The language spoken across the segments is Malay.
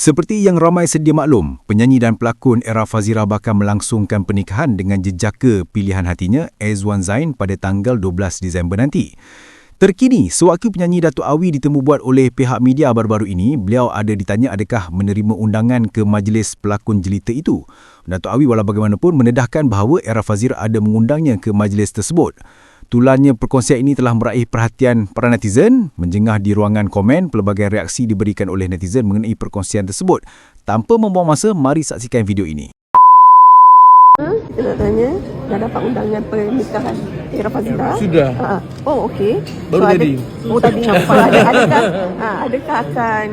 Seperti yang ramai sedia maklum, penyanyi dan pelakon Era Fazira bakal melangsungkan pernikahan dengan jejaka pilihan hatinya Ezwan Zain pada tanggal 12 Disember nanti. Terkini, sewaktu penyanyi Datuk Awi ditemu buat oleh pihak media baru-baru ini, beliau ada ditanya adakah menerima undangan ke majlis pelakon jelita itu. Datuk Awi walau bagaimanapun menedahkan bahawa Era Fazira ada mengundangnya ke majlis tersebut. Tulannya perkongsian ini telah meraih perhatian para netizen. Menjengah di ruangan komen, pelbagai reaksi diberikan oleh netizen mengenai perkongsian tersebut. Tanpa membuang masa, mari saksikan video ini. Kita nak tanya, dah dapat undangan pernikahan Era Fazila? Sudah. Ha. Oh, okey. Baru tadi. Ada, oh, tadi nampak. Ada, adakah, ha, adakah akan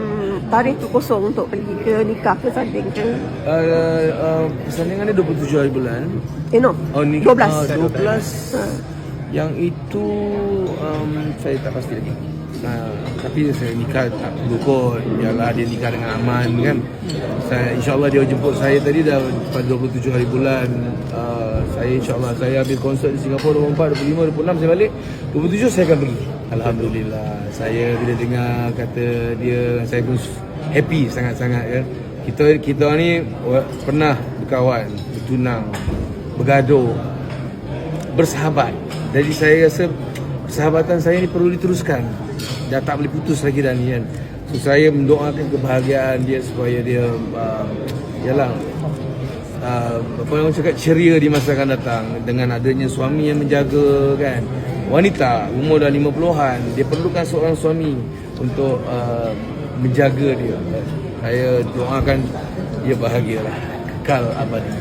tarikh tu kosong untuk pergi ke nikah ke sanding ke? Uh, uh, persandingan dia 27 hari bulan. Eh, no. Oh, ni 12. Uh, 12. Ha. Yang itu um, saya tak pasti lagi. Uh, tapi saya nikah tak perlu kot. Biarlah dia nikah dengan aman kan? Saya, InsyaAllah dia jemput saya tadi dah pada 27 hari bulan. Uh, Saya insyaAllah saya ambil konsert di Singapura 24, 25, 26 saya balik. 27 saya akan pergi. Alhamdulillah. Saya bila dengar kata dia Saya pun happy sangat-sangat kan? Kita kita ni pernah berkawan, bertunang, bergaduh Bersahabat Jadi saya rasa persahabatan saya ni perlu diteruskan. Dah tak boleh putus lagi dah ni kan. So saya mendoakan kebahagiaan dia supaya dia uh, yalah uh, apa orang cakap ceria di masa akan datang dengan adanya suami yang menjaga kan. Wanita umur dah 50-an dia perlukan seorang suami untuk uh, menjaga dia. Saya doakan dia bahagialah kekal abadi